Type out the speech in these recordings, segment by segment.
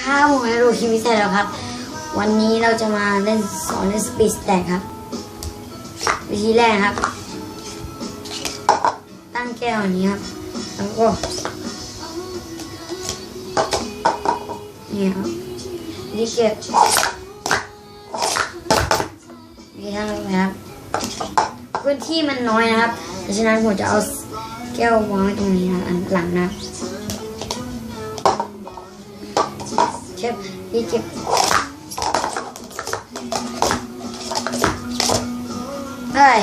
ครับผมนารูคิมิเซแล้วครับ วันนี้เราจะมาเล่นสอนเล่นสปีดแตกครับ วิธีแรกครับ ตั้งแก้วนี้ครับ แล้วก็นี่ครับนี่เก็บนี่ทั้งนะครับพื้นที่มันน้อยนะครับ เพราะฉะนั้นผมจะเอาแก้ววางไว้ตรงนี้นะอันหลังนะครับ เชฟพี่เก็บเอ้ย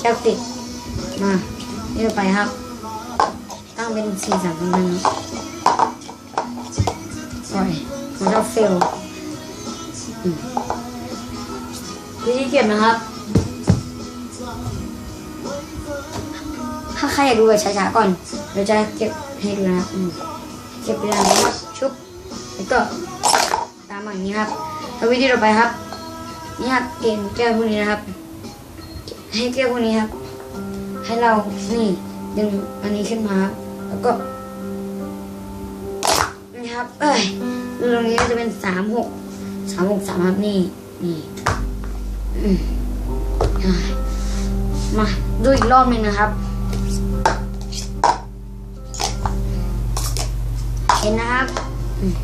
แก้วติดมาเรียไปครับตั้งเป็นสี่สามสองหนึ่งโอ้ยผมจะเฟลวิธีเก็บนะครับถ้าใครอยากดูแบบช้าๆก่อน เราจะเก็บให้ดูนะครับเก็บไปแล้วนะครับ แล้วก็ตามมาอย่างนี้ครับแล้ววิธีต่อไปครับ นี่ครับเกณฑ์แก้วพวกนี้นะครับ ให้แก้วพวกนี้ครับ ให้เรานี่ดึงอันนี้ขึ้นมาครับแล้วก็นี่ครับ เอ้ยตรงนี้จะเป็นสามหกสามหกสามครับนี่นี่มอะมาดูอีกรอบหนึ่งนะครับเห็นนะครับ วาย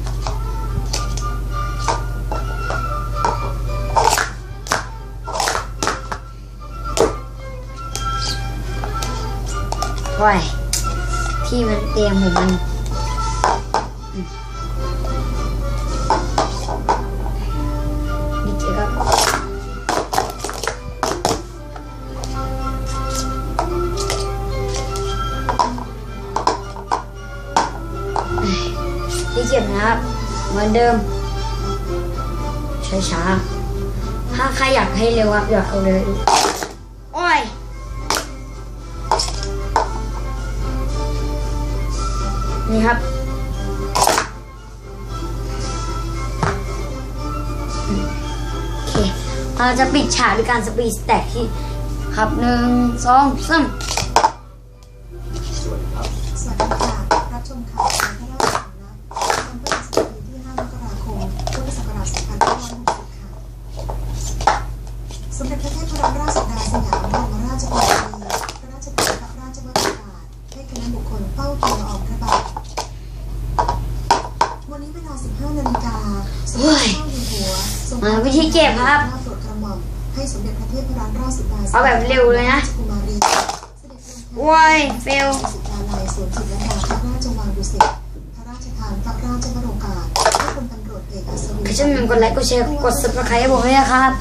พี่มันเตรียมของมัน ที่เก็บนะครับ เหมือนเดิมช้าๆถ้าใครอยากให้เร็วครับเดี๋ยวเอาเลยโอ้ยนี่ครับโอเคเราจะปิดฉากด้วยการสปีดสแต็กที่ครับหนึ่งสองสามสวัสดีค่ะรับชมข่าวสารพระราชสำนักวันพฤหัสบดีที่ 5 มกราคม พุทธศักราช 2560 ค่ะ สมเด็จ พระเทพรัตนราชดาสยามบรมราชกุมารีพระราชทานพระราชวัตรกาศให้คณะบุคคลเฝ้าทูลละอองพระบาทวันนี้เวลา 15นาฬิกาสมเด็จพระเจ้าอยู่หัวทรงวิธีเก็บครับโปรดกระหม่อมให้สมเด็จพระเทพรัตนราชสุดาสยามเอาแบบเร็วเลยนะราชกุมารีโอ้ยเฟลสิทธาลัยสวนจิตรดาพระราชวังดุสิตพระราชทานพระราชวโรกาสให้พลตำรวจเอกอัศวินกดไลค์กดแชร์กด subscribe ให้ผมด้วยนะครับ